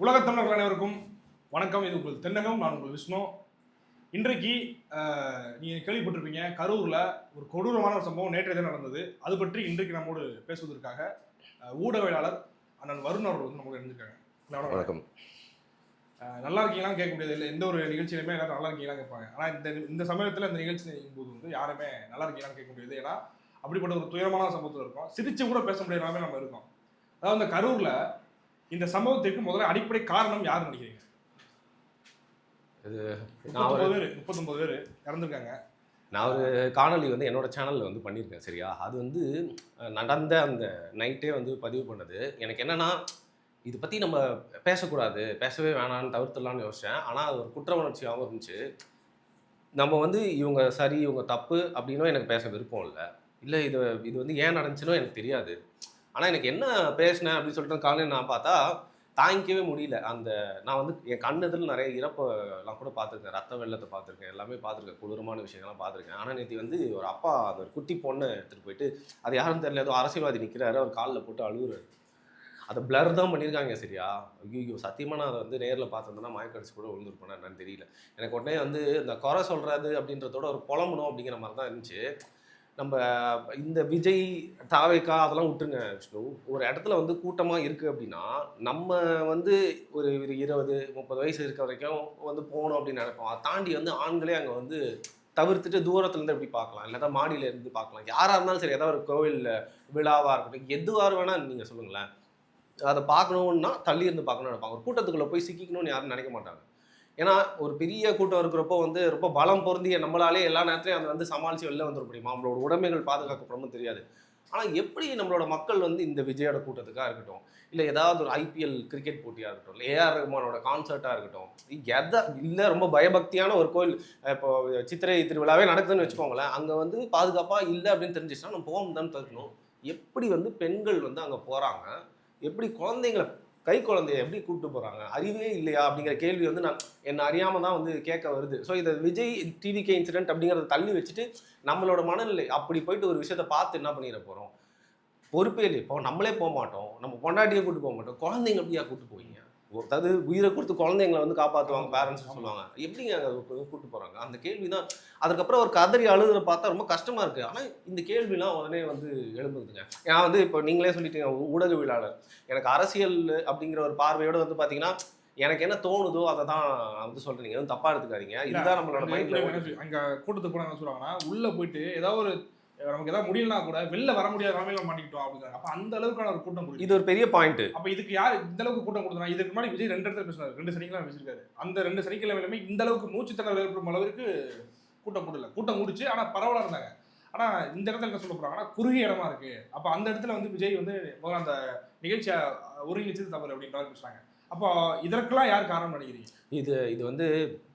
உலகத் தமிழர்கள் அனைவருக்கும் வணக்கம். இது உங்கள் தென்னகம் நான் உங்கள் விஷ்ணு. இன்றைக்கு அஹ், நீங்க கேள்விப்பட்டிருப்பீங்க கரூர்ல ஒரு கொடூரமான ஒரு சம்பவம் நேற்றைய தினம் நடந்தது. அது பற்றி இன்றைக்கு நம்மோடு பேசுவதற்காக ஊடகவியலாளர் அண்ணன் வருண் அவர்கள் வந்து நம்மோடு இருந்திருக்காங்க வணக்கம். நல்லா இருக்கீங்களான்னு கேட்க முடியாது இல்லை. எந்த ஒரு நிகழ்ச்சியிலுமே எல்லாரும் நல்லா இருக்கீங்களா கேட்பாங்க. ஆனா இந்த இந்த சமயத்துல இந்த நிகழ்ச்சி போது வந்து யாருமே நல்லா இருக்கீங்களான்னு கேட்க முடியாது. ஏன்னா அப்படிப்பட்ட ஒரு துயரமான சம்பவத்தில் இருக்கோம். சிரிச்சு கூட பேச முடியாத நம்ம இருக்கோம். அதாவது இந்த கரூர்ல இந்த சம்பவத்திற்கு முதல்ல அடிப்படை காரணம் யாருன்னு நினைக்கிறீங்க? முப்பத்தொன்பது பேர் முப்பத்தொன்பது பேர் இறந்துருக்காங்க. நான் ஒரு காணொளி வந்து என்னோட சேனலில் வந்து பண்ணியிருக்கேன் சரியா? அது வந்து நடந்த அந்த நைட்டே வந்து பதிவு பண்ணது. எனக்கு என்னன்னா இதை பற்றி நம்ம பேசக்கூடாது பேசவே வேணாம்னு தவிர்த்துடலாம்னு யோசித்தேன் ஆனால் அது ஒரு குற்ற உணர்ச்சியாகவும் இருந்துச்சு. நம்ம வந்து இவங்க சரி இவங்க தப்பு அப்படின்னும் எனக்கு பேச விருப்பம் இல்லை. இல்லை இது இது வந்து ஏன் நடந்துச்சுன்னு எனக்கு தெரியாது. ஆனால் எனக்கு என்ன பேசினேன் அப்படின்னு சொல்லிட்டு காலையில் நான் பார்த்தா தாங்கிக்கவே முடியல. அந்த நான் வந்து என் கண்ணதில் நிறைய இறப்பெல்லாம் கூட பார்த்துருக்கேன். ரத்த வெள்ளத்தை பார்த்துருக்கேன். எல்லாமே பார்த்துருக்கேன். குளிரமான விஷயங்கள்லாம் பார்த்துருக்கேன். ஆனால் நேற்று வந்து ஒரு அப்பா அந்த ஒரு குட்டி பொண்ணை எடுத்துகிட்டு போயிட்டு அது யாரும் தெரியல. ஏதோ அரசியல்வாதி நிற்கிறாரு அவர் காலில் போட்டு அழுகுறாரு. அதை பிளர் தான் பண்ணியிருக்காங்க சரியா? ஐயோ சத்தியமாக நான் அதை வந்து நேரில் பார்த்துருந்தேன்னா மயக்கடிச்சு கூட விழுந்திருப்பேனா என்னன்னு தெரியல. எனக்கு உடனே வந்து இந்த குறை சொல்கிறது அப்படின்றதோட ஒரு புலம்பணும் அப்படிங்கிற மாதிரி தான் இருந்துச்சு. நம்ம இந்த விஜய் தாவேக்கா அதெல்லாம் விட்டுருங்க விஷ்ணு. ஒரு இடத்துல வந்து கூட்டமாக இருக்குது அப்படின்னா நம்ம வந்து ஒரு ஒரு இருபது முப்பது வயசு இருக்க வரைக்கும் வந்து போகணும் அப்படின்னு நினைப்போம். அதை தாண்டி வந்து ஆண்களே அங்கே வந்து தவிர்த்துட்டு தூரத்துலேருந்து எப்படி பார்க்கலாம்? இல்லாட்டா மாடியில இருந்து பார்க்கலாம். யாராக இருந்தாலும் சரி ஏதாவது ஒரு கோவில் விழாவாக இருக்கட்டும் எதுவாக வேணால் நீங்கள் சொல்லுங்களேன். அதை பார்க்கணுன்னா தள்ளி இருந்து பார்க்கணும்னு நினைப்பாங்க. ஒரு கூட்டத்துக்குள்ளே போய் சிக்கிக்கணும்னு யாரும் நினைக்க மாட்டாங்க. ஏன்னா ஒரு பெரிய கூட்டம் இருக்கிறப்போ வந்து ரொம்ப பலம் பொருந்திய நம்மளாலே எல்லா நேரத்துலையும் அதை வந்து சமாளித்து வெளில வந்துட முடியுமா? நம்மளோட உடைமைகள் பாதுகாக்கப்படும்னு தெரியாது. ஆனால் எப்படி நம்மளோட மக்கள் வந்து இந்த விஜயோட கூட்டத்துக்காக இருக்கட்டும் இல்லை ஏதாவது ஒரு ஐபிஎல் கிரிக்கெட் போட்டியாக இருக்கட்டும் இல்லை ஏஆர் ரஹ்மானோட கான்சர்ட்டாக இருக்கட்டும் எதை இல்லை ரொம்ப பயபக்தியான ஒரு கோயில் இப்போ சித்திரை திருவிழாவே நடக்குதுன்னு வச்சுக்கோங்களேன் அங்கே வந்து பாதுகாப்பாக இல்லை அப்படின்னு தெரிஞ்சிச்சுன்னா நம்ம போகணும் தான் தடுக்கணும் எப்படி வந்து பெண்கள் வந்து அங்கே போகிறாங்க எப்படி குழந்தைங்களை கை குழந்தைய எப்படி கூப்பிட்டு போகிறாங்க அறிவே இல்லையா? அப்படிங்கிற கேள்வி வந்து நான் என்னை அறியாமல் தான் வந்து கேட்க வருது. ஸோ இதை விஜய் டிவிகே இன்சிடென்ட் அப்படிங்கிறத தள்ளி வச்சுட்டு நம்மளோட மனநிலை அப்படி போயிட்டு ஒரு விஷயத்த பார்த்து என்ன பண்ணிட போகிறோம் பொறுப்பே இல்லை இப்போ நம்மளே போக மாட்டோம். நம்ம பொண்டாட்டியே கூட்டு போக மாட்டோம். குழந்தைங்க எப்படியா கூட்டு போய்? அதாவது உயிரை கொடுத்து குழந்தைங்களை வந்து காப்பாற்றுவாங்க பேரண்ட்ஸ் சொல்லுவாங்க. எப்படிங்க அங்கே கூட்டு போகிறாங்க அந்த கேள்வி தான் அதுக்கப்புறம் ஒரு கதறி அழுதுற பார்த்தா ரொம்ப கஷ்டமாக இருக்குது ஆனால் இந்த கேள்விலாம் உடனே வந்து எழும்புதுங்க. நான் வந்து இப்போ நீங்களே சொல்லிட்டீங்க ஊடகவியலாளர். எனக்கு அரசியல் அப்படிங்கிற ஒரு பார்வையோட வந்து பார்த்தீங்கன்னா எனக்கு என்ன தோணுதோ அதை தான் வந்து சொல்கிறீங்க எதுவும் தப்பாக எடுத்துக்காதீங்க. இதுதான் நம்மளோட மைண்டில் அங்க கூட்டத்துக்கு போனா என்ன சொல்லுவாங்கன்னா உள்ள போயிட்டு ஏதாவது ஒரு நமக்கு ஏதாவது முடியலனா கூட வெளில வர முடியாத நிலைமையில மாட்டிக்கிட்டோம் அப்படிங்கிறாங்க அப்ப அந்த அளவுக்கான ஒரு கூட்டம். இது ஒரு பெரிய பாயிண்ட் அப்ப இதுக்கு யார் இந்த அளவுக்கு கூட்டம் கொடுத்தா இதுக்கு முன்னாடி விஜய் ரெண்டு இடத்துல பேசினாரு. ரெண்டு சனிக்கிழமை பேசியிருக்காரு. அந்த ரெண்டு சனிக்கிழமையிலுமே இந்த அளவுக்கு மூச்சு திணறல் ஏற்படும் அளவுக்கு கூட்டம் கூடல. கூட்டம் முடிச்சு ஆனா பரவலா இருந்தாங்க. ஆனா இந்த இடத்துல என்ன சொல்ல போறாங்கன்னா குறுகிய இடமா இருக்கு. அப்ப அந்த இடத்துல வந்து விஜய் வந்து முதல்ல அந்த நிகழ்ச்சியை ஒருங்கிணைச்சது தவறு அப்படின்ற மாதிரி பேசுறாங்க. அப்போ இதற்கெல்லாம் யார் காரணம் நினைக்கிறீங்க? இது இது வந்து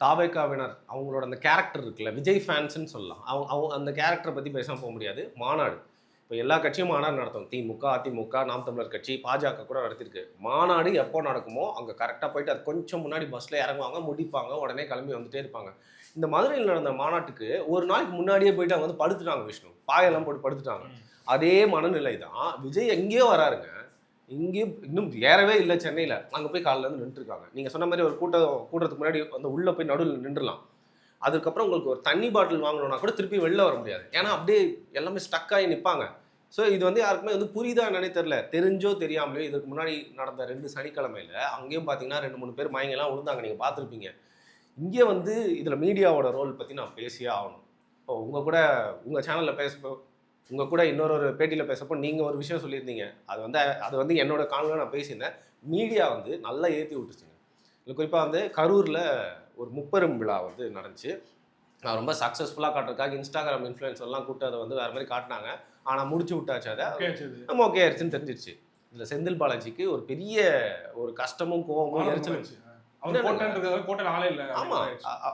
தாவேக்காவினர் அவங்களோட அந்த கேரக்டர் இருக்குல்ல விஜய் ஃபேன்ஸ்னு சொல்லலாம். அவங்க அவங்க அந்த கேரக்டரை பற்றி பேசாமல் போக முடியாது. மாநாடு. இப்போ எல்லா கட்சியும் மாநாடு நடத்தும். திமுக அதிமுக நாம் தமிழர் கட்சி பாஜக கூட நடத்திருக்கு. மாநாடு எப்போ நடக்குமோ அங்கே கரெக்டாக போயிட்டு அது கொஞ்சம் முன்னாடி பஸ்ஸில் இறங்குவாங்க முடிப்பாங்க உடனே கிளம்பி வந்துட்டே இருப்பாங்க. இந்த மதுரையில் நடந்த மாநாட்டுக்கு ஒரு நாளைக்கு முன்னாடியே போயிட்டு அவங்க வந்து படுத்துட்டாங்க விஷ்ணு. பாயெல்லாம் போட்டு படுத்துட்டாங்க. அதே மனநிலை தான் விஜய் எங்கேயோ வராருங்க. இங்கேயும் இன்னும் ஏறவே இல்லை சென்னையில். அங்கே போய் காலைல இருந்து நின்றுருக்காங்க. நீங்கள் சொன்ன மாதிரி ஒரு கூட்டம் கூட்டத்துக்கு முன்னாடி அந்த உள்ளே போய் நடுவில் நின்றுலாம் அதுக்கப்புறம் உங்களுக்கு ஒரு தண்ணி பாட்டில் வாங்கணும்னா கூட திருப்பி வெளில வர முடியாது. ஏன்னா அப்படியே எல்லாமே ஸ்டக் ஆகி நிற்பாங்க ஸோ இது வந்து யாருக்குமே வந்து புரியுதா என்னன்னே தெரில தெரிஞ்சோ தெரியாமலையோ இதுக்கு முன்னாடி நடந்த ரெண்டு சனிக்கிழமையில் அங்கேயும் பார்த்தீங்கன்னா ரெண்டு மூணு பேர் மயங்கெல்லாம் விழுந்தாங்க. நீங்கள் பார்த்துருப்பீங்க இங்கே வந்து இதில் மீடியாவோட ரோல் பற்றி நான் பேசியே ஆகணும். இப்போ உங்கள் கூட உங்கள் சேனலில் பேச உங்கள் கூட இன்னொரு ஒரு பேட்டியில் பேசப்போ நீங்கள் ஒரு விஷயம் சொல்லியிருந்தீங்க. அது வந்து அது வந்து என்னோட காணொலியில் நான் பேசியிருந்தேன். மீடியா வந்து நல்லா ஏற்றி விட்டுச்சுங்க. இல்லை குறிப்பாக வந்து கரூரில் ஒரு முப்பெரும் விழா வந்து நடந்துச்சு. நான் ரொம்ப சக்ஸஸ்ஃபுல்லாக காட்டுறதுக்காக இன்ஸ்டாகிராம் இன்ஃப்ளூயன்ஸர்லாம் கூப்பிட்டு அதை வந்து வேறு மாதிரி காட்டினாங்க. ஆனால் முடிச்சு விட்டாச்சு அதை. நம்ம ஓகே ஆயிடுச்சுன்னு தெரிஞ்சிருச்சு. இதில் செந்தில் பாலாஜிக்கு ஒரு பெரிய ஒரு கஷ்டமும் கோவமும் எரிச்சலும்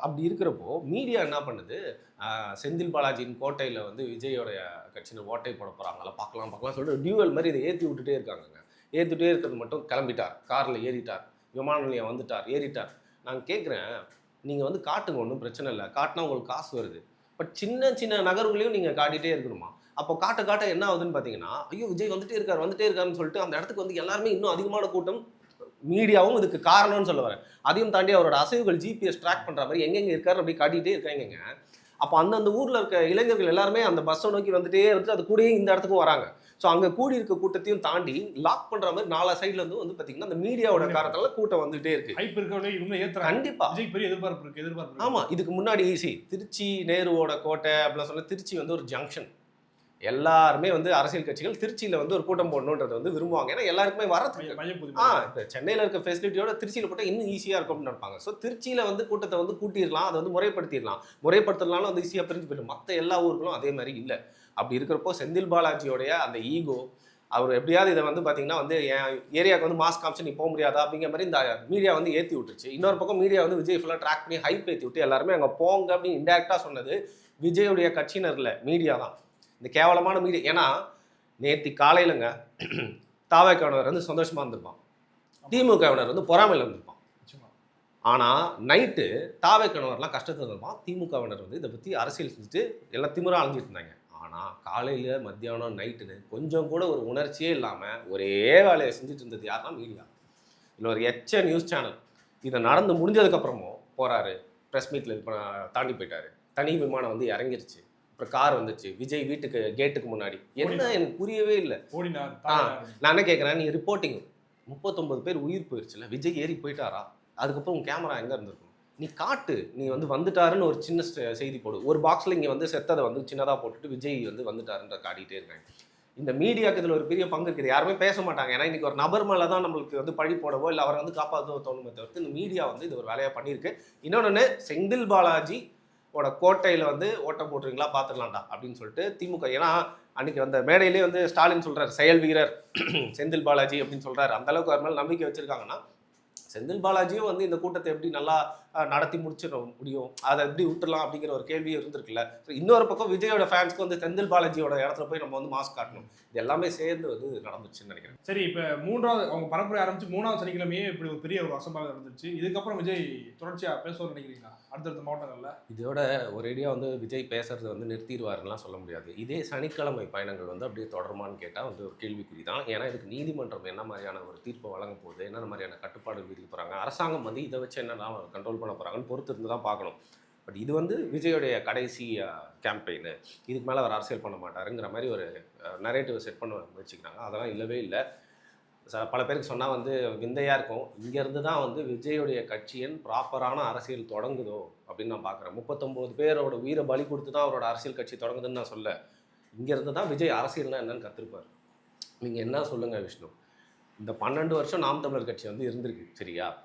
அப்படி இருக்கிறப்போ மீடியா என்ன பண்ணுது? செந்தில் பாலாஜியின் கோட்டையில வந்து விஜயோடைய கட்சியில் ஓட்டை போட போறாங்களா பார்க்கலாம் பார்க்கலாம் சொல்லிட்டு டியூவல் மாதிரி இதை ஏற்றி விட்டுட்டே இருக்காங்கங்க. ஏற்றிட்டே இருக்கிறது மட்டும் கிளம்பிட்டார். கார்ல ஏறிட்டார். விமான நிலையம் வந்துட்டார். ஏறிட்டார். நான் கேட்குறேன் நீங்க வந்து காட்டுங்க ஒன்றும் பிரச்சனை இல்லை. காட்டினா உங்களுக்கு காசு வருது. பட் சின்ன சின்ன நகர்வுகளையும் நீங்க காட்டிட்டே இருக்கணுமா? அப்போ காட்ட காட்ட என்ன ஆகுதுன்னு பார்த்தீங்கன்னா ஐயோ விஜய் வந்துட்டே இருக்கார் வந்துட்டே இருக்காருன்னு சொல்லிட்டு அந்த இடத்துக்கு வந்து எல்லாருமே இன்னும் அதிகமான கூட்டம் மீடியாவும் இதுக்கு காரணம்னு சொல்ல வரேன். அதையும் தாண்டி அவரோட அசைவுகள் ஜிபிஎஸ் ட்ராக் பண்ற மாதிரி எங்கெங்க இருக்காரு அப்படி காட்டிகிட்டே இருக்காங்க அப்போ அந்தந்த ஊர்ல இருக்க இளைஞர்கள் எல்லாருமே அந்த பஸ்ஸை நோக்கி வந்துட்டே இருந்து அது கூடயே இந்த இடத்துக்கும் வராங்க. ஸோ அங்க கூடி இருக்க கூட்டத்தையும் தாண்டி லாக் பண்ற மாதிரி நாலா சைட்ல இருந்து வந்து பாத்தீங்கன்னா அந்த மீடியாவோட காரணத்தால கூட்டம் வந்துட்டே இருக்கு. ஹைப் இருக்கவங்களே இவங்க ஏத்துறாங்க கண்டிப்பா. விஜய் பெரிய எதிர்பார்ப்பு இருக்கு எதிர்பார்ப்பு இருக்கு. ஆமா இதுக்கு முன்னாடி ஈஸி திருச்சி நேருவோட கோட்டை அப்படிலாம் சொன்னா திருச்சி வந்து ஒரு ஜங்ஷன் எல்லாருமே வந்து அரசியல் கட்சிகள் திருச்சியில வந்து ஒரு கூட்டம் போடணுன்றது வந்து விரும்புவாங்க. ஏன்னா எல்லாருக்குமே வரதுக்கு ஆ சென்னையில் இருக்க ஃபெசிலிட்டியோட திருச்சியில் போட்டால் இன்னும் ஈஸியாக இருக்கும் நினைப்பாங்க. ஸோ திருச்சியில் வந்து கூட்டத்தை வந்து கூட்டிடலாம் அதை வந்து முறைப்படுத்திடலாம். முறைப்படுத்தலனாலும் வந்து ஈஸியாக பிரிஞ்சு போயிடும். மற்ற எல்லா ஊர்களும் அதே மாதிரி இல்லை. அப்படி இருக்கிறப்போ செந்தில் பாலாஜியோடைய அந்த ஈகோ அவர் எப்படியாவது இதை வந்து பார்த்தீங்கன்னா வந்து என் ஏரியாவுக்கு வந்து மாஸ் காமிச்சு நீ போக முடியாதா அப்படிங்கிற மாதிரி இந்த மீடியா வந்து ஏற்றி விட்டுருச்சு. இன்னொரு பக்கம் மீடியா வந்து விஜய் ஃபுல்லாக ட்ராக் பண்ணி ஹைப் ஏற்றி விட்டு எல்லாருமே அங்கே போங்க அப்படின்னு இன்டெரக்டாக சொன்னது விஜயுடைய கட்சியினர்ல மீடியா தான். இந்த கேவலமான மீடியா ஏன்னா நேத்தி காலையிலங்க தாவேக்கானவர் வந்து சந்தோஷமா இருந்திருப்பான். திமுகவினர் வந்து பொறாமையில் இருந்திருப்பான். ஆனால் நைட்டு தாவே கணவர்லாம் கஷ்டத்தில் இருந்திருப்பான். திமுகவினர் வந்து இதை பற்றி அரசியல் செஞ்சுட்டு எல்லாம் திமிரா அழிஞ்சிட்டு இருந்தாங்க. ஆனால் காலையில் மத்தியானம் நைட்டுன்னு கொஞ்சம் கூட ஒரு உணர்ச்சியே இல்லாமல் ஒரே வேலையை செஞ்சுட்டு இருந்தது யாருன்னா மீடியா. இல்லை ஒரு எச்ச நியூஸ் சேனல். இதை நடந்து முடிஞ்சதுக்கப்புறமும் போகிறாரு ப்ரெஸ் மீட்டில் இப்போ தாண்டி போயிட்டாரு. தனி விமானம் வந்து இறங்கிருச்சு. அப்புறம் கார் வந்துச்சு. விஜய் வீட்டுக்கு கேட்டுக்கு முன்னாடி. என்ன? எனக்கு புரியவே இல்லை. ஆ. நான் என்ன கேட்குறேன் நீ ரிப்போர்ட்டிங் முப்பத்தொன்பது பேர் உயிர் போயிருச்சுல விஜய் ஏறி போயிட்டாரா? அதுக்கப்புறம் உன் கேமரா எங்கே இருந்திருக்கும்? நீ காட்டு. நீ வந்து வந்துட்டாருன்னு ஒரு சின்ன செய்தி போடு. ஒரு பாக்ஸில் இங்கே வந்து செத்ததை வந்து சின்னதாக போட்டுட்டு விஜய் வந்து வந்துட்டாருன்ற காட்டிகிட்டே இருக்காங்க. இந்த மீடியாக்கு இதில் ஒரு பெரிய பங்கு இருக்குது. யாருமே பேச மாட்டாங்க. ஏன்னா இன்னைக்கு ஒரு நபர் மேலே தான் நம்மளுக்கு வந்து பழி போடவோ இல்லை அவரை வந்து காப்பாற்றவோ தோணுமே தவிர்த்து இந்த மீடியா வந்து இது ஒரு வேலையாக பண்ணியிருக்கு. இன்னொன்று செந்தில் பாலாஜி ஓட கோட்டையில் வந்து ஓட்டம் போட்டுறீங்களா பார்த்துடலாம்டா அப்படின்னு சொல்லிட்டு திமுக ஏன்னா அன்றைக்கி அந்த மேடையிலே வந்து ஸ்டாலின் சொல்கிறார் செயல் வீரர் செந்தில் பாலாஜி அப்படின்னு சொல்கிறார் அந்த அளவுக்கு அவர் மேலே நம்பிக்கை வச்சுருக்காங்கன்னா செந்தில் பாலாஜியும் வந்து இந்த கூட்டத்தை எப்படி நல்லா நடத்தி முடிச்சிட முடியும். அதை எப்படி விட்டுறலாம் அப்படிங்கிற ஒரு கேள்வியும் இருந்திருக்குல்ல. So, இன்னொரு பக்கம் விஜயோட ஃபேன்ஸ்க்கு வந்து செந்தில் பாலாஜியோட இடத்துல போய் நம்ம வந்து மாஸ்க் காட்டணும். இது எல்லாமே சேர்ந்து வந்து நடந்துச்சுன்னு நினைக்கிறேன். சரி இப்ப மூன்றாவது அவங்க பரப்புரை ஆரம்பிச்சு மூணாவது சனிக்கிழமையே இப்படி ஒரு பெரிய ஒரு அசம்பாவிதம் நடந்துச்சு இதுக்கப்புறம் விஜய் தொடர்ச்சியா பேசுவார் நினைக்கிறீங்களா? அடுத்தடுத்த மாவட்டங்கள்ல? இதோட ஒரேடியாக வந்து விஜய் பேசுறது வந்து நிறுத்திடுவாருலாம் சொல்ல முடியாது. இதே சனிக்கிழமை பயணங்கள் வந்து அப்படியே தொடருமான்னு கேட்டால் வந்து ஒரு கேள்விக்குறி தான். ஏன்னா இதுக்கு நீதிமன்றம் என்ன மாதிரியான ஒரு தீர்ப்பை வழங்க போகுது? என்ன மாதிரியான கட்டுப்பாடு விதிக்க போகிறாங்க அரசாங்கம் வந்து இதை வச்சு என்னெல்லாம் கண்ட்ரோல் பண்ண போகிறாங்கன்னு பொறுத்து இருந்து தான் பார்க்கணும். பட் இது வந்து விஜயோடைய கடைசி கேம்பெயின் இதுக்கு மேலே அவர் அரசியல் பண்ண மாட்டாருங்கிற மாதிரி ஒரு நரேட்டிவ் செட் பண்ண முயற்சிக்கிறாங்க. அதெல்லாம் இல்லவே இல்லை. ச- பல பேருக்கு சொன்னால் வந்து விந்தையாக இருக்கும். இங்கேருந்து தான் வந்து விஜயுடைய கட்சியின் ப்ராப்பரான அரசியல் தொடங்குதோ அப்படின்னு நான் பார்க்குறேன் முப்பத்தொம்போது பேரோட உயிரை பலி கொடுத்து தான் அவரோட அரசியல் கட்சி தொடங்குதுன்னு நான் சொல்ல. இங்கேருந்து தான் விஜய் அரசியல்னா என்னன்னு கற்றுருப்பார் நீங்கள் என்ன சொல்லுங்கள் விஷ்ணு? இந்த பன்னெண்டு வருஷம் நாம் தமிழர் கட்சி வந்து இருந்திருக்கு சரியா?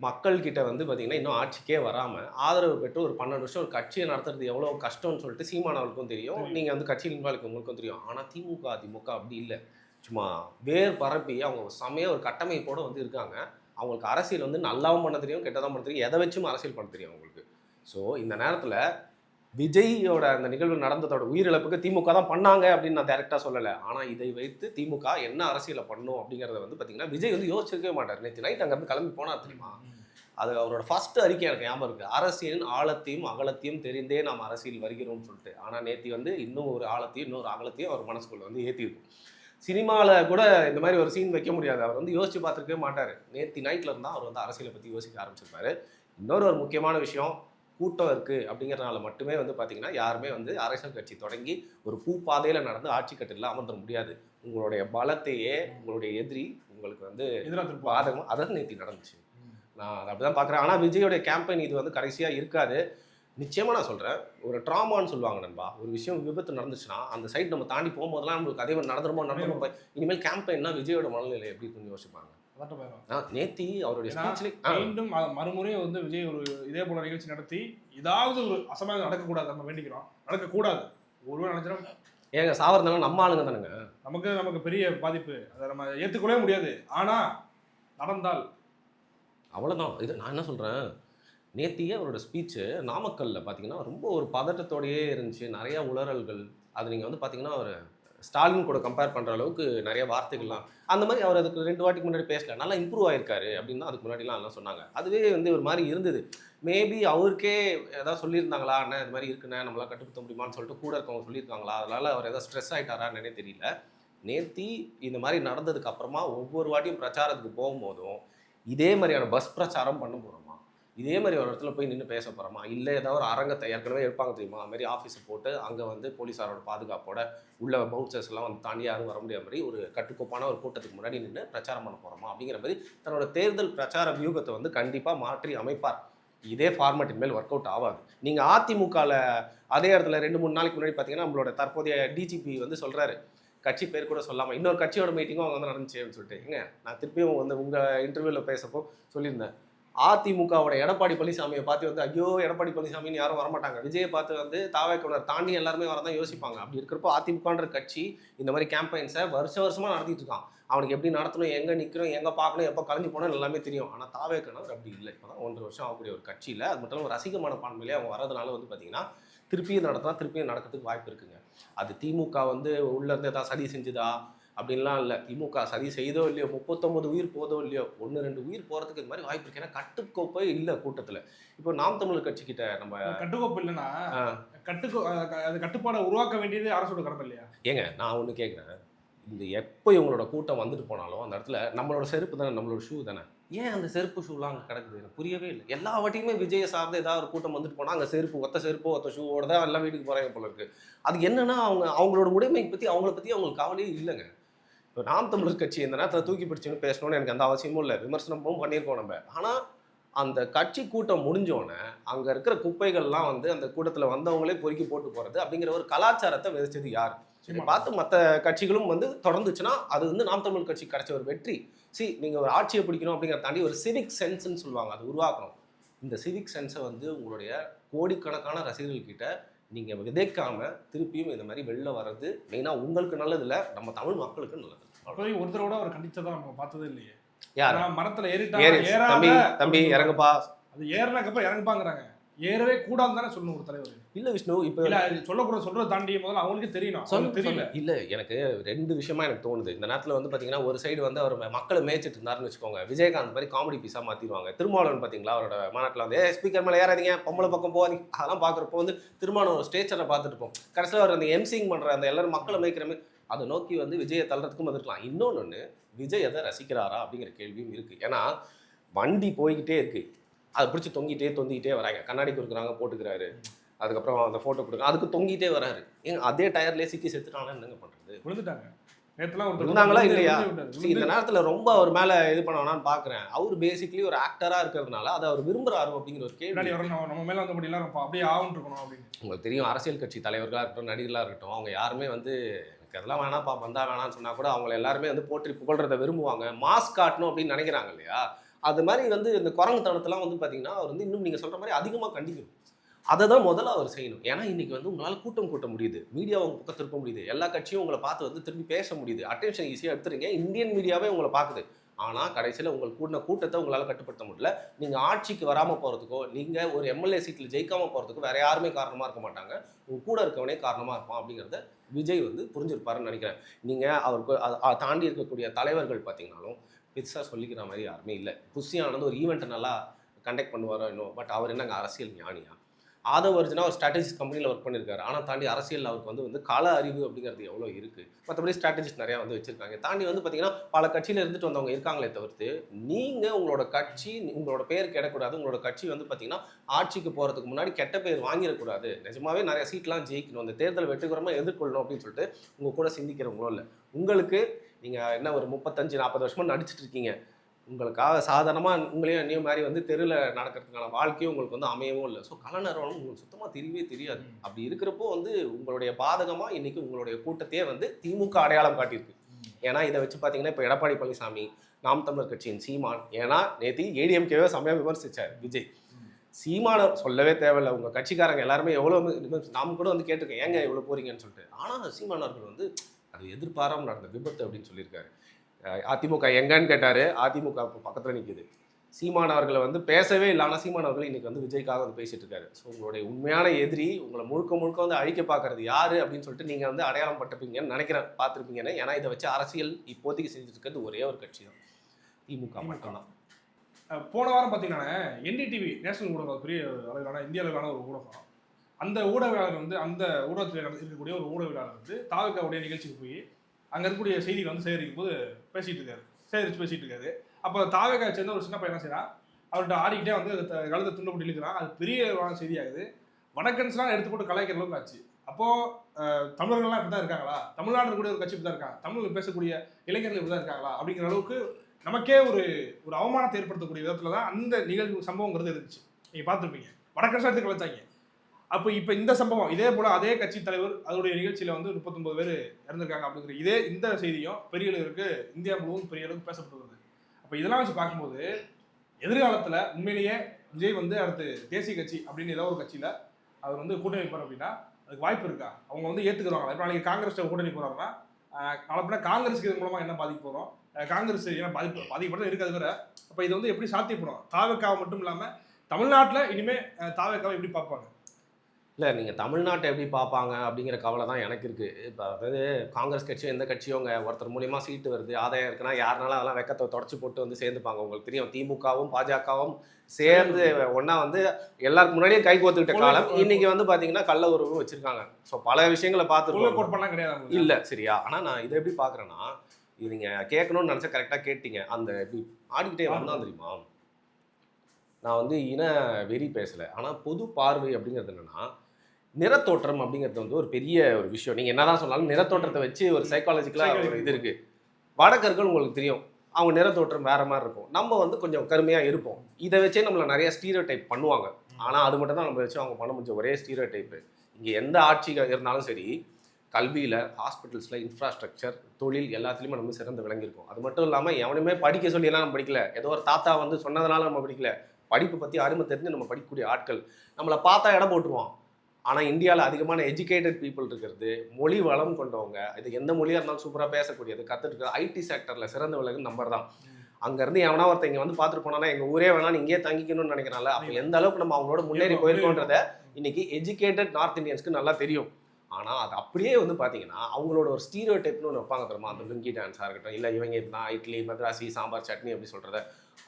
மக்கள்கிட்ட வந்து பார்த்தீங்கன்னா இன்னும் ஆட்சிக்கே வராமல் ஆதரவு பெற்று ஒரு பன்னெண்டு வருஷம் ஒரு கட்சியை நடத்துறது எவ்வளோ கஷ்டம்னு சொல்லிட்டு சீமானவர்களுக்கும் தெரியும். தெரியும். நீங்கள் வந்து கட்சியில் இன்வால்வ் உங்களுக்கும் தெரியும். ஆனால் திமுக அதிமுக அப்படி இல்லை. சும்மா வேர் பரப்பி அவங்க செமையாக ஒரு கட்டமைப்போட வந்து இருக்காங்க. அவங்களுக்கு அரசியல் வந்து நல்லாவும் பண்ண தெரியும் கெட்டதாகவும் பண்ண தெரியும். எதை வச்சும் அரசியல் பண்ண தெரியும் அவங்களுக்கு. ஸோ இந்த நேரத்தில் விஜயோட அந்த நிகழ்வு நடந்ததோட உயிரிழப்புக்கு திமுக தான் பண்ணாங்க அப்படின்னு நான் டேரெக்டாக சொல்லலை. ஆனால் இதை வைத்து திமுக என்ன அரசியலை பண்ணும் அப்படிங்கிறத வந்து பார்த்தீங்கன்னா விஜய் வந்து யோசிச்சிருக்கவே மாட்டார். நேற்று நைட் அங்கேருந்து கிளம்பி போனார் தெரியுமா? அது அவரோட ஃபர்ஸ்ட் அறிக்கை எனக்கு ஞாபகம் இருக்குது அரசியலின் ஆழத்தையும் அகலத்தையும் தெரிந்தே நாம் அரசியல் வருகிறோம்னு சொல்லிட்டு. ஆனால் நேத்தி வந்து இன்னும் ஒரு ஆழத்தையும் இன்னொரு அகலத்தையும் அவர் மனசுக்குள்ளே வந்து ஏற்றிருக்கும் சினிமாவில் கூட இந்த மாதிரி ஒரு சீன் வைக்க முடியாது. அவர் வந்து யோசிச்சு பார்த்துருக்கவே மாட்டார். நேத்தி நைட்டில் இருந்தால் அவர் வந்து அரசியலை பற்றி யோசிக்க ஆரம்பிச்சிருப்பாரு. இன்னொரு ஒரு முக்கியமான விஷயம் கூட்டம் இருக்குது அப்படிங்கிறனால மட்டுமே வந்து பார்த்தீங்கன்னா யாருமே வந்து அரசியல் கட்சி தொடங்கி ஒரு பூ பாதையில் நடந்து ஆட்சி கட்டில அமர்ந்துட முடியாது. உங்களுடைய பலத்தையே உங்களுடைய எதிரி உங்களுக்கு வந்து பாதகம் அதான் நேத்தி நடந்துச்சு. நான் அதை அப்படிதான் பார்க்குறேன் ஆனால் விஜயோடைய கேம்பெயின் இது வந்து கடைசியாக இருக்காது. நிச்சயமாக நான் சொல்கிறேன் ஒரு ட்ராமான்னு சொல்லுவாங்க நண்பா. ஒரு விஷயம் விபத்து நடந்துச்சுன்னா அந்த சைடு நம்ம தாண்டி போகும்போதெல்லாம் நம்மளுக்கு அதே மாதிரி நடந்துருமோ நடந்துருமோ இனிமேல் கேம்பெயின்னா விஜயோட மனநிலை எப்படி இருக்குன்னு யோசிப்பாங்க? நேத்தி அவருடைய மீண்டும் மறுமுறையும் வந்து விஜய் ஒரு இதே போல நிகழ்ச்சி நடத்தி ஏதாவது ஒரு அசம்பாவிதம் நடக்கக்கூடாது நம்ம வேண்டிக்கிறோம். நடக்கக்கூடாது. ஒருவர் நினைச்சிடும் ஏங்க சாவறதுனால நம்ம ஆளுங்க தானுங்க. நமக்கு நமக்கு பெரிய பாதிப்பு. அதை நம்ம ஏற்றுக்கொள்ளவே முடியாது. ஆனா நடந்தால். அவ்வளோதான் இது நான் என்ன சொல்கிறேன் நேத்தியே அவரோட ஸ்பீச்சு நாமக்கல்ல பார்த்தீங்கன்னா ரொம்ப ஒரு பதட்டத்தோடயே இருந்துச்சு. நிறைய உளறல்கள். அது நீங்கள் வந்து பார்த்தீங்கன்னா அவர் ஸ்டாலின் கூட கம்பேர் பண்ணுற அளவுக்கு நிறைய வார்த்தைகள்லாம். அந்த மாதிரி அவர் அதுக்கு ரெண்டு வாட்டிக்கு முன்னாடி பேசல. நல்லா இம்ப்ரூவ் ஆயிருக்காரு அப்படின்னு தான் அதுக்கு முன்னாடிலாம் எல்லாம் சொன்னாங்க. அதுவே வந்து ஒரு மாதிரி இருந்தது. மேபி அவருக்கே ஏதாவது சொல்லியிருந்தாங்களா? அண்ணா இது மாதிரி இருக்குண்ணே நம்மளால் கட்டுப்படுத்த முடியுமான்னு சொல்லிட்டு கூட இருக்கவங்க சொல்லியிருக்காங்களா? அதனால் அவர் ஏதாவது ஸ்ட்ரெஸ் ஆகிட்டாரான்னு தெரியல. நேத்தி இந்த மாதிரி நடந்ததுக்கு அப்புறமா ஒவ்வொரு வாட்டியும் பிரச்சாரத்துக்கு போகும்போதும் இதே மாதிரியான பஸ் பிரச்சாரம் பண்ண போகிறோம் இதே மாதிரி ஒரு இடத்துல போய் நின்று பேச போகிறோமா இல்லை ஏதாவது ஒரு அரங்கத்தை ஏற்கனவே இருப்பாங்க தெரியுமா? அது மாதிரி ஆஃபீஸை போட்டு அங்கே வந்து போலீஸாரோட பாதுகாப்போட உள்ள பவுன்சர்ஸ் எல்லாம் வந்து தாண்டி யாரும் வர முடியாத மாதிரி ஒரு கட்டுக்கோப்பான ஒரு கூட்டத்துக்கு முன்னாடி நின்று பிரச்சாரம் பண்ண போகிறோமா அப்படிங்கிற மாதிரி தன்னோட தேர்தல் பிரச்சார வியூகத்தை வந்து கண்டிப்பாக மாற்றி அமைப்பார். இதே ஃபார்மேட்டின் மேல் ஒர்க் அவுட் ஆகாது. நீங்கள் அதிமுகவில் அதே இடத்துல ரெண்டு மூணு நாளைக்கு முன்னாடி பார்த்தீங்கன்னா நம்மளோட தற்போதைய டிஜிபி வந்து சொல்கிறாரு கட்சி பேர் கூட சொல்லாமல் இன்னொரு கட்சியோட மீட்டிங்கும் அவங்க வந்து நடந்துச்சுன்னு சொல்லிட்டு. ஏங்க நான் திருப்பியும் வந்து உங்கள் இன்டர்வியூவில் பேசப்போ சொல்லியிருந்தேன். அதிமுகவோட எடப்பாடி பழனிசாமியை பார்த்து வந்து ஐயோ எடப்பாடி பழனிசாமின்னு யாரும் வரமாட்டாங்க. விஜயை பார்த்து வந்து தாவேக்கவுனர் தாண்டி எல்லாருமே வரதான் யோசிப்பாங்க. அப்படி இருக்கிறப்போ அதிமுகன்ற கட்சி இந்த மாதிரி கேம்பெயின்ஸை வருஷ வருஷமாக நடத்திட்டு இருக்கான். அவனுக்கு எப்படி நடத்தணும் எங்கே நிற்கணும் எங்கே பார்க்கணும் எப்போ கலந்து போனால் எல்லாமே தெரியும். ஆனால் தாவேக்கனர் அப்படி இல்லை. இப்போ தான் ஒன்றரை வருஷம் ஆகக்கூடிய ஒரு கட்சியில் அது மட்டும் இல்லாமல் ரசிகமான பான்மையிலே அவங்க வரதுனால வந்து பார்த்தீங்கன்னா திருப்பியும் நடத்தினா திருப்பியும் நடக்கிறதுக்கு வாய்ப்பு இருக்குங்க. அது திமுக வந்து உள்ளேருந்து ஏதாவது சதி செஞ்சுதா? அப்படின்லாம் இல்லை. திமுக சதி செய்தோ இல்லையோ முப்பத்தொம்பது உயிர் போதோ இல்லையோ ஒன்று ரெண்டு உயிர் போகிறதுக்கு இந்த மாதிரி வாய்ப்பு இருக்கு. ஏன்னா கட்டுக்கோப்பே இல்லை கூட்டத்தில். இப்போ நாம் தமிழர் கட்சிக்கிட்ட நம்ம கட்டுக்கோப்பு இல்லைன்னா கட்டுக்கோ அது- கட்டுப்பாடை உருவாக்க வேண்டியது அரசோட கடமை இல்லையா? ஏங்க நான் ஒன்று கேட்குறேன் இந்த எப்போ இவங்களோட கூட்டம் வந்துட்டு போனாலும் அந்த இடத்துல நம்மளோட செருப்பு தானே நம்மளோட ஷூ தானே? ஏன் அந்த செருப்பு ஷூலாம் அங்கே கிடக்குது? எனக்கு புரியவே இல்லை. எல்லா வாட்டியுமே விஜய சார்ந்து ஏதாவது ஒரு கூட்டம் வந்துட்டு போனால் அங்கே செருப்பு ஒத்த செருப்பு ஒத்த ஷூவோட தான் எல்லாம் வீட்டுக்கு போகிறாங்க போல இருக்கு. அது என்னன்னா அவங்க அவங்களோட உடைமை பற்றி அவங்கள பற்றி அவங்களுக்கு கவலையே இல்லைங்க. இப்போ நாம் தமிழர் கட்சி இந்த நேரத்தில் தூக்கி பிடிச்சுன்னு பேசணும்னு எனக்கு அந்த அவசியமும் இல்லை. விமர்சனமும் பண்ணியிருக்கோம் நம்ம. ஆனால் அந்த கட்சி கூட்டம் முடிஞ்சோடனே அங்கே இருக்கிற குப்பைகள்லாம் வந்து அந்த கூட்டத்தில் வந்தவங்களே பொறுக்கி போட்டு போகிறது அப்படிங்கிற ஒரு கலாச்சாரத்தை விதைச்சது யார்? இதை பார்த்து மற்ற கட்சிகளும் வந்து தொடர்ந்துச்சுன்னா அது வந்து நாம் தமிழ் கட்சி கிடைச்ச ஒரு வெற்றி. சி நீங்கள் ஒரு ஆட்சியை பிடிக்கணும் அப்படிங்கிறத தாண்டி ஒரு சிவிக் சென்ஸ்ன்னு சொல்லுவாங்க. அது உருவாக்கணும். இந்த சிவிக் சென்ஸை வந்து உங்களுடைய கோடிக்கணக்கான ரசிகர்கள் கிட்ட நீங்கள் விதைக்காம திருப்பியும் இந்த மாதிரி வெளில வர்றது மெயினாக உங்களுக்கு நல்லது இல்லை நம்ம தமிழ் மக்களுக்கு நல்லது. போய் ஒருத்தரோட அவர் கண்டிச்சதை நம்ம பார்த்ததே இல்லையே. யார்? மரத்துல ஏறிட்டா ஏறு ஏறாத தம்பி தம்பி இறங்குப்பா. அது ஏறினதுக்கு அப்புறம் இறங்குப்பாங்கிறாங்க. ஏறவே கூடாதுன்னு தானே சொல்லணும் ஒரு தலைவர். இல்ல விஷ்ணு இப்போ இல்ல சொல்லக்கூடாது சொல்றதை தாண்டி முதல்ல அவங்களுக்கு தெரியணும். அவங்களுக்கு தெரியல. இல்ல எனக்கு ரெண்டு விஷயமா எனக்கு தோணுது. இந்த நேரத்துல வந்து பாத்தீங்கன்னா ஒரு சைடு வந்து அவர் மக்களை மேய்ச்சிட்டு இருந்தாருன்னு வச்சுக்கோங்க. விஜயகாந்த் மாதிரி காமெடி பீஸா மாத்திடுவாங்க. திருமாவளவன் பாத்தீங்களா அவரோட மாநாட்டில் வந்து ஏ ஸ்பீக்கர் மேல ஏறாதீங்க பொம்பளை பக்கம் போகாதீங்க அதெல்லாம் பாக்குறப்போ வந்து திருமாவளவன் ஸ்டேச்சரை பார்த்துட்டு இருப்போம். கடைசியில் அவர் அந்த எம்சிங் பண்ற அந்த எல்லாரும் மக்களை மேய்க்கிற மாதிரி அதை நோக்கி வந்து விஜயை தள்ளுறதுக்கும் வந்துருக்கலாம். இன்னொன்னு விஜய் எதை ரசிக்கிறாரா அப்படிங்கிற கேள்வியும் இருக்கு. ஏன்னா வண்டி போய்கிட்டே இருக்கு. அதை பிடிச்சி தொங்கிட்டே தொங்கிட்டே வராங்க. கண்ணாடி கொடுக்குறாங்க போட்டுக்கிறாரு. அதுக்கப்புறம் அந்த ஃபோட்டோ கொடுக்குறாங்க அதுக்கு தொங்கிட்டே வராரு. ஏங்க அதே டயர்லேயே சிக்கி செத்துட்டாங்கன்னா என்னங்க பண்ணுறது விழுந்துட்டாங்க. விழுந்து- இல்லையா? இந்த நேரத்தில் ரொம்ப அவர் மேலே இது பண்ண வேணாம்னு பார்க்குறேன் அவர் பேசிக்கலி ஒரு ஆக்டராக இருக்கிறதுனால அதை அவர் விரும்புகிறாரு அப்படிங்கிற ஒரு கேள்வி. நம்ம மேல வந்த முடியல நம்ம அப்படியே ஆகும் இருக்கணும் அப்படின்னு. உங்களுக்கு தெரியும் அரசியல் கட்சி தலைவர்களாக இருக்கட்டும் நடிகர்களாக இருக்கட்டும் அவங்க யாருமே வந்து எனக்கு அதெல்லாம் வேணாம்ப்பா வந்தா வேணாம்னு சொன்னா கூட அவங்கள எல்லாருமே வந்து போற்றி புகழ்றத விரும்புவாங்க. மாஸ் காட்டணும் அப்படின்னு நினைக்கிறாங்க இல்லையா? அது மாதிரி வந்து இந்த குரங்கு தனத்தெல்லாம் வந்து பார்த்தீங்கன்னா அவர் வந்து இன்னும் நீங்கள் சொல்கிற மாதிரி அதிகமாக கண்டிக்கணும். அதை தான் முதல்ல அவர் செய்யணும். ஏன்னா இன்னைக்கு வந்து உங்களால் கூட்டம் கூட்ட முடியுது. மீடியா உங்க பக்கம் திருப்ப முடியுது. எல்லா கட்சியும் உங்களை பார்த்து வந்து திரும்பி பேச முடியுது. அட்டென்ஷன் ஈஸியாக எடுத்துறீங்க. இந்தியன் மீடியாவே உங்களை பார்க்குது. ஆனால் கடைசியில் உங்கள் கூட்டின கூட்டத்தை உங்களால் கட்டுப்படுத்த முடியல. நீங்கள் ஆட்சிக்கு வராமல் போகிறதுக்கோ நீங்கள் ஒரு எம்எல்ஏ சீட்டில் ஜெயிக்காமல் போகிறதுக்கோ வேறு யாருமே காரணமாக இருக்க மாட்டாங்க. உங்கள் கூட இருக்கவனே காரணமாக இருப்பான் அப்படிங்கிறத விஜய் வந்து புரிஞ்சிருப்பாருன்னு நினைக்கிறேன். நீங்கள் அவருக்கு தாண்டி இருக்கக்கூடிய தலைவர்கள் பார்த்தீங்கன்னாலும் பெருசாக சொல்லிக்கிற மாதிரி யாருமே இல்லை. புஷி ஆனந்த் ஒரு ஈவெண்ட்டை நல்லா கண்டக்ட் பண்ணுவாரோ இன்னும் பட் அவர் என்னங்க அரசியல் ஞானியா? ஆதவ் அர்ஜுனா ஒரு ஸ்ட்ராட்டஜிஸ்ட் கம்பெனியில் ஒர்க் பண்ணியிருக்காரு ஆனால் தாண்டி அரசியல் அவருக்கு வந்து வந்து கால அறிவு அப்படிங்கிறது எவ்வளோ இருக்குது மற்றபடி ஸ்ட்ராட்டஜிஸ்ட் நிறையா வந்து வச்சுருக்காங்க. தாண்டி வந்து பார்த்தீங்கன்னா பல கட்சியில் இருந்துட்டு வந்தவங்க இருக்காங்களே தவிர்த்து நீங்கள் உங்களோட கட்சி உங்களோட பேர் கிடக்கூடாது. உங்களோட கட்சி வந்து பார்த்தீங்கன்னா ஆட்சிக்கு போகிறதுக்கு முன்னாடி கெட்ட பேர் வாங்கிடக்கூடாது. நிஜமாவே நிறைய சீட்லாம் ஜெயிக்கணும். அந்த தேர்தல் வெற்றிகரமாக எதிர்கொள்ளணும் அப்படின்னு சொல்லிட்டு உங்கள் கூட சிந்திக்கிறவங்களும் இல்லை. உங்களுக்கு நீங்கள் என்ன ஒரு முப்பத்தஞ்சு நாற்பது வருஷமா நடிச்சிட்டு இருக்கீங்க. உங்களுக்காக சாதாரணமாக உங்களையும் அந்நிய மாதிரி வந்து தெருவில் நடக்கிறதுக்கான வாழ்க்கையும் உங்களுக்கு வந்து அமையவும் இல்லை. ஸோ கலை நிறுவனம் உங்களுக்கு சுத்தமாக தெரியவே தெரியாது. அப்படி இருக்கிறப்போ வந்து உங்களுடைய பாதகமாக இன்னைக்கு உங்களுடைய கூட்டத்தையே வந்து திமுக அடையாளம் காட்டியிருக்கு. ஏன்னா இதை வச்சு பார்த்தீங்கன்னா இப்போ எடப்பாடி பழனிசாமி நாம் தமிழர் கட்சியின் சீமான் ஏன்னா நேற்று ஏடிஎம்கேவே செம்மையாக விமர்சிச்சார் விஜய். சீமான சொல்லவே தேவையில்லை. உங்கள் கட்சிக்காரங்க எல்லாருமே எவ்வளோ நாம் கூட வந்து கேட்டிருக்கேன். ஏங்க இவ்வளோ போறீங்கன்னு சொல்லிட்டு. ஆனால் சீமானவர்கள் வந்து அது எதிர்பாராமல் நடந்த விபத்து அப்படின்னு சொல்லியிருக்காரு. அதிமுக எங்கன்னு கேட்டார் அதிமுக இப்போ பக்கத்தில் நிற்குது சீமான் அவர்களை வந்து பேசவே இல்லை. ஆனால் சீமான் அவர்கள் இன்னைக்கு வந்து விஜய்க்காக வந்து பேசிட்டு இருக்காரு. ஸோ உங்களுடைய உண்மையான எதிரி உங்களை முழுக்க முழுக்க வந்து அழிக்க பார்க்கறது யாரு அப்படின்னு சொல்லிட்டு நீங்கள் வந்து அடையாளம் பட்டிருப்பீங்கன்னு நினைக்கிறேன் பார்த்துருப்பீங்கன்னு. ஏன்னா இதை வச்சு அரசியல் இப்போதைக்கு செஞ்சுட்டு இருக்கிறது ஒரே ஒரு கட்சி தான். திமுக மட்டும்தான். போன வாரம் பார்த்தீங்கன்னா என்டிடிவி நேஷனல் ஊடகம் பெரிய அளவிலான இந்திய அளவிலான ஒரு ஊடகம். அந்த ஊடகவியலாளர் வந்து அந்த ஊடகத்தில் நடந்து- இருக்கக்கூடிய ஒரு ஊடகவியலாளர் வந்து தாவக்காவுடைய நிகழ்ச்சிக்கு போய் அங்கே இருக்கக்கூடிய செய்திகள் வந்து சேகரிக்கும் போது பேசிகிட்டு இருக்காரு. சேகரித்து பேசிகிட்டு இருக்காரு. அப்போ தாவக்காவை சேர்ந்த ஒரு சின்ன பையன் என்ன செய்யறான் அவர்கிட்ட ஆடிக்கிட்டே வந்து அது கழுத்தை துண்டு போட்டு இழுக்கிறான். அது பெரிய செய்தியாகுது. வடக்கன்ஸ்லாம் எடுத்து போட்டு கலாய்க்கிற அளவுக்கு ஆச்சு. அப்போது தமிழர்கள்லாம் இப்படி தான் இருக்காங்களா? தமிழ்நாடு கூட ஒரு கட்சி இப்படி தான் இருக்காங்க தமிழ் பேசக்கூடிய இளைஞர்கள் இப்படி தான் இருக்காங்களா? அப்படிங்கிற அளவுக்கு நமக்கே ஒரு ஒரு அவமானத்தை ஏற்படுத்தக்கூடிய விதத்தில் தான் அந்த நிகழ்வு சம்பவங்கிறது இருந்துச்சு. நீங்கள் பார்த்துருப்பீங்க. வடக்கன்ஸ்லாம் எடுத்து கலைச்சாங்க அப்போ இப்போ இந்த சம்பவம் இதே போல அதே கட்சி தலைவர் அதோடைய நிகழ்ச்சியில வந்து முப்பத்தொன்பது பேர் இறந்திருக்காங்க அப்படிங்கிற இதே இந்த செய்தியும் பெரிய அளவுக்கு இந்தியா முழுவதும் பெரிய அளவுக்கு பேசப்பட்டு வருது. அப்போ இதெல்லாம் வச்சு பார்க்கும்போது எதிர்காலத்தில் உண்மையிலேயே விஜய் வந்து அடுத்து தேசிய கட்சி அப்படின்னு ஏதோ ஒரு கட்சியில் அவர் வந்து கூட்டணி வைப்பார் அப்படின்னா அதுக்கு வாய்ப்பு இருக்கா? அவங்க வந்து ஏத்துக்குறாங்களா இப்போ நாளைக்கு காங்கிரஸ் கூட்டணி போகிறாங்கன்னா நாளை காங்கிரஸ்க்கு இது மூலமாக என்ன பாதிக்க போகிறோம் காங்கிரஸ் ஏன்னா பாதிப்பு பாதிக்கப்பட்டது இருக்காது வேற. அப்போ இது வந்து எப்படி சாத்தியப்படும்? தாவக்காவை மட்டும் இல்லாமல் தமிழ்நாட்டில் இனிமேல் தாவக்காவை தாவேக்காவை எப்படி பார்ப்பாங்க? இல்லை நீங்கள் தமிழ்நாட்டை எப்படி பார்ப்பாங்க அப்படிங்கிற கவலை தான் எனக்கு இருக்குது இப்போ அதாவது காங்கிரஸ் கட்சியோ எந்த கட்சியோங்க ஒருத்தர் மூலியமாக சீட்டு வருது ஆதாயம் இருக்குன்னா யாருனாலும் அதெல்லாம் வெக்கத்தை தொடச்சி போட்டு வந்து சேர்ந்துப்பாங்க. உங்களுக்கு தெரியும் திமுகவும் பாஜகவும் சேர்ந்து ஒன்றா வந்து எல்லாருக்கு முன்னாடியே கை கோத்துக்கிட்ட காலம். இன்னைக்கு வந்து பார்த்தீங்கன்னா கள்ள உறவு வச்சிருக்காங்க. ஸோ பல விஷயங்களை உள்ள பார்த்து கோட் பண்ணலாம் கிடையாது. இல்லை சரியா. ஆனால் நான் இதை எப்படி பார்க்குறேன்னா இது நீங்கள் கேட்கணும்னு நினச்சா கரெக்டாக கேட்டீங்க. அந்த இப்படி ஆடிக்கிட்டே வந்தான் தெரியுமா? நான் வந்து இன வெறி பேசலை. ஆனால் பொது பார்வை அப்படிங்கிறது என்னன்னா நிறத்தோற்றம் அப்படிங்கிறது வந்து ஒரு பெரிய ஒரு விஷயம். நீங்கள் என்னதான் சொன்னாலும் நிறத்தோற்றத்தை வச்சு ஒரு சைக்காலஜிக்கலாக ஒரு இது இருக்குது வடக்கர்கள் உங்களுக்கு தெரியும். அவங்க நிறத்தோற்றம் வேற மாதிரி இருக்கும். நம்ம வந்து கொஞ்சம் கருமையாக இருப்போம். இதை வச்சே நம்மளை நிறைய ஸ்டீரியோ டைப் பண்ணுவாங்க ஆனால் அது மட்டும் தான் நம்ம வச்சு அவங்க பண்ண முடிஞ்ச ஒரே ஸ்டீரியோ டைப்பு இங்கே எந்த ஆட்சி இருந்தாலும் சரி கல்வியில் ஹாஸ்பிட்டல்ஸில் இன்ஃப்ராஸ்ட்ரக்சர் தொழில் எல்லாத்துலேயுமே நம்ம சிறந்து விளங்கியிருக்கோம். அது மட்டும் இல்லாமல் எவனுமே படிக்க சொல்லி எல்லாம் நம்ம படிக்கல. ஏதோ ஒரு தாத்தா வந்து சொன்னதுனால நம்ம படிக்கல. படிப்பு பற்றி அருமை தெரிஞ்சு நம்ம படிக்கக்கூடிய ஆட்கள் நம்மளை பார்த்தா இடம் போட்டுருவான். ஆனால் இந்தியாவில் அதிகமான எஜுகேட்டட் பீப்புள் இருக்கிறது மொழி வளம் கொண்டவங்க இது எந்த மொழியாக இருந்தாலும் சூப்பராக பேசக்கூடியது கற்றுட்டு ஐடி செக்டரில் சிறந்த விலகு நம்பர் தான். அங்கேருந்து எவனா ஒருத்தன் இங்கே வந்து பார்த்துட்டு போனானா எங்கள் ஊரே வேணா நீ இங்கேயே தங்கிக்கணும்னு நினைக்கிறான்ல அப்போ எந்த அளவுக்கு நம்ம அவங்களோட முன்னேறி போயிருக்கோன்றத இன்னைக்கு எஜுகேட்டட் நார்த் இந்தியன்ஸ்க்கு நல்லா தெரியும். ஆனால் அது அப்படியே வந்து பார்த்தீங்கன்னா அவங்களோட ஒரு ஸ்டீரியோ டைப்னு ஒன்று வைப்பாங்க தெரியுமா? அந்த லுங்கி டான்ஸாக இருக்கட்டும் இல்லை இவங்க இதுதான் இட்லி மദ്രാசி சாம்பார் சட்னி அப்படி சொல்கிறத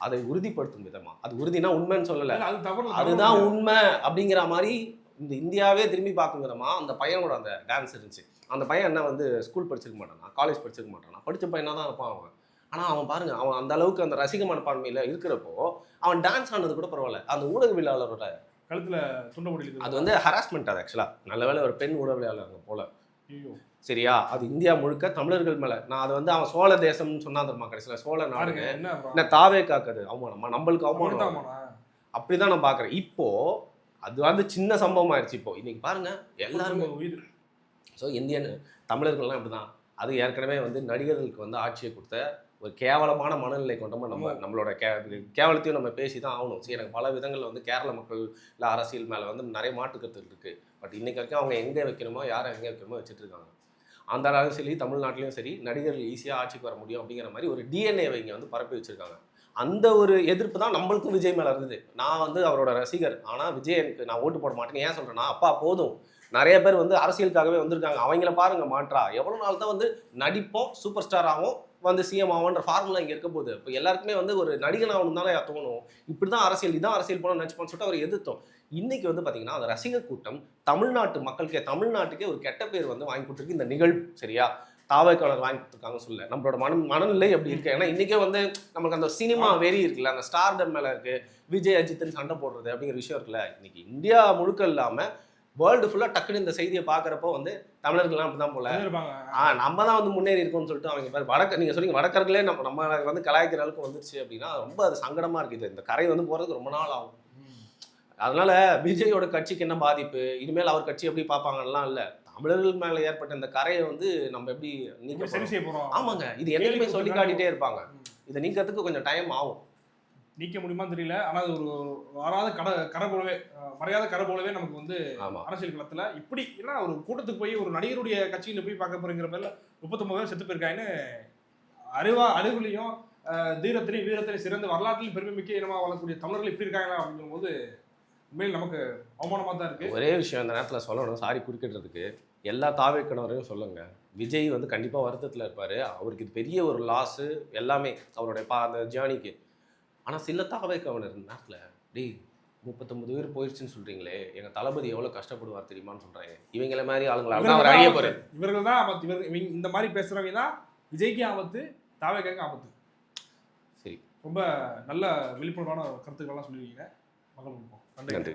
அதை உறுதிப்படுத்தும் விதமா? அது உறுதினா உண்மைன்னு சொல்லலை. அதுதான். உண்மை அப்படிங்கிற மாதிரி இந்த இந்தியாவே திரும்பி பார்க்கும் விதமா அந்த பையனோட அந்த டான்ஸ் இருந்துச்சு. அந்த பையன் என்ன வந்து ஸ்கூல் படிச்சிருக்க மாட்டானா காலேஜ் படிச்சிருக்க மாட்டானா? படிச்ச பையனாக தான் இருப்பான் அவன். ஆனால் அவன் பாருங்க அவன் அந்த அளவுக்கு அந்த ரசிக மனப்பான்மையில் இருக்கிறப்போ அவன் டான்ஸ் ஆனது கூட பரவாயில்ல. அந்த ஊடகவியலாளரோட கழுத்துல துண்டை போட்டு அது வந்து ஹராஸ்மெண்ட் அது ஆக்சுவலாக நல்ல வேளை ஒரு பெண் ஊடகவியலாளர் போல. சரியா? அது இந்தியா முழுக்க தமிழர்கள் மேல. நான் அது வந்து அவன் சோழ தேசம்னு சொன்னா தெரியுமா? கடைசியில் சோழ நாடுங்க என்ன தாவே காக்குது அவமானமா? நம்மளுக்கு அவமானம். அப்படிதான் நான் பாக்குறேன். இப்போ அது வந்து சின்ன சம்பவம் ஆயிடுச்சு இப்போ. இன்னைக்கு பாருங்க எல்லாருமே உயிர். ஸோ இந்தியன் தமிழர்கள்லாம் இப்படிதான். அது ஏற்கனவே வந்து நடிகர்களுக்கு வந்து ஆட்சியை கொடுத்த ஒரு கேவலமான மனநிலை கொண்டமா நம்ம. நம்மளோட கே கேவலத்தையும் நம்ம பேசி தான் ஆகணும். சரி எனக்கு பல விதங்களில் வந்து கேரள மக்கள் இல்லை அரசியல் மேலே வந்து நிறைய மாற்றுக்கருத்து இருக்கு. பட் இன்னைக்கு வரைக்கும் அவங்க எங்கே வைக்கணுமோ யாரை எங்கே வைக்கணுமோ வச்சுட்டு இருக்காங்க அந்த அளவு சரி தமிழ்நாட்டிலையும் சரி நடிகர்கள் ஈஸியாக ஆட்சிக்கு வர முடியும் அப்படிங்கிற மாதிரி ஒரு டிஎன்ஏவை இங்கே வந்து பரப்பி வச்சிருக்காங்க. அந்த ஒரு எதிர்ப்பு தான் நம்மளுக்கும் விஜய் மேலே இருந்தது. நான் வந்து அவரோட ரசிகர். ஆனால் விஜய் எனக்கு நான் ஓட்டு போட மாட்டேன்னு ஏன் சொல்கிறேன்னா அப்பா போதும். நிறைய பேர் வந்து அரசியலுக்காகவே வந்திருக்காங்க. அவங்கள பாருங்க மாற்றா. எவ்வளோ நாள் தான் வந்து நடிப்போம் சூப்பர் ஸ்டார் ஆகும் வந்து சிஎம் ஆகும்ன்ற ஃபார்முலா இங்கே இருக்க போகுது இப்போ எல்லாருக்குமே வந்து ஒரு நடிகன் ஆகணும் தானே தோணும். இப்படி தான் அரசியல் இதான் அரசியல் போன நினச்சிப்போன்னு சொல்லிட்டு அவர் எதிர்த்தோம். இன்னைக்கு வந்து பார்த்தீங்கன்னா அந்த ரசிகர் கூட்டம் தமிழ்நாட்டு மக்களுக்கே தமிழ்நாட்டுக்கே ஒரு கெட்ட பேர் வந்து வாங்கி கொடுத்துருக்கு இந்த நிகழ்வு சரியா? தாவைக்காளர் வாங்கி கொடுத்துருக்காங்க சொல்ல நம்மளோட மன மனநிலை அப்படி இருக்கு? ஏன்னா இன்னைக்கே வந்து நமக்கு அந்த சினிமா வெறி இருக்குல்ல அந்த ஸ்டார்டம் மேல இருக்கு. விஜய் அஜித்னு சண்டை போடுறது அப்படிங்கிற விஷயம் இருக்குல்ல. இன்னைக்கு இந்தியா முழுக்க இல்லாம வேர்ல்டு ஃபுல்லா டக்குன்னு இந்த செய்தியை பார்க்குறப்போ வந்து தமிழர்கள்லாம் அப்படிதான் போல. இருப்பாங்க ஆ நம்ம தான் வந்து முன்னேறி இருக்கோம்னு சொல்லிட்டு அவங்க பேர் வடக்க நீங்க சொன்னீங்க வடக்கர்களே நம்ம நம்ம வந்து கலாய்க்கிற அளவுக்கு வந்துருச்சு அப்படின்னா ரொம்ப அது சங்கடமா இருக்குது இந்த கரை வந்து போறதுக்கு ரொம்ப நாள் ஆகும். அதனால விஜயோட கட்சிக்கு என்ன பாதிப்பு? இனிமேல் அவர் கட்சி எப்படி பார்ப்பாங்கலாம் இல்ல. தமிழர்கள் மேல ஏற்பட்ட இந்த கரையை வந்து நம்ம எப்படி நீக்க சரி? செய்ய போறோம். ஆமாங்க. இது என்னைக்குமே சொல்லி கொடுத்தா காட்டிட்டே இருப்பாங்க. இதை நீக்கிறதுக்கு கொஞ்சம் டைம் ஆகும். நீக்க முடியுமான்னு தெரியல. ஆனா அது ஒரு வராத கடை கரை போலவே மறையாத கரை போலவே நமக்கு வந்து அரசியல் களத்துல இப்படி ஏன்னா ஒரு கூட்டத்துக்கு போய் ஒரு நடிகருடைய கட்சியில போய் பார்க்க போறங்கிற பேர்ல முப்பத்தொன்பது பேர் செத்து போயிருக்காங்கன்னு அறிவா அறிவுலையும் தீரத்திலையும் வீரத்திலையும் சிறந்த வரலாற்றிலையும் பெருமை மிக்க இனமா வாழக்கூடிய தமிழர்கள் இப்படி இருக்காங்களா அப்படிங்கும் போது உண்மையில் நமக்கு அவமானமா தான் இருக்கு. ஒரே விஷயம் இந்த நேரத்தில் சொல்லணும். சாரி குறுக்கிடுறதுக்கு. எல்லா தாவேக்கணவரையும் சொல்லுங்க. விஜய் வந்து கண்டிப்பாக வருத்தத்தில் இருப்பார். அவருக்கு இது பெரிய ஒரு லாஸு எல்லாமே அவருடைய பா அந்த ஜேர்னிக்கு ஆனால் சில தாவேக்கவனர் இந்த நேரத்தில் டேய் முப்பத்தொம்பது பேர் போயிடுச்சுன்னு சொல்கிறீங்களே எங்கள் தளபதி எவ்வளோ கஷ்டப்படுவார் தெரியுமான்னு சொல்கிறாங்க இவங்கள மாதிரி ஆளுங்களால தான் அவர் அழிய போகிறார் இவர்கள் தான் ஆபத்து. இவர்கள் இவங்க இந்த மாதிரி பேசுறவங்க தான் விஜய்க்கு ஆபத்து தாவேக்காக்கு ஆபத்து. சரி. ரொம்ப நல்ல விழிப்புணர்வான கருத்துக்கள்லாம் சொல்லியிருக்கீங்க. நன்றி. நன்றி.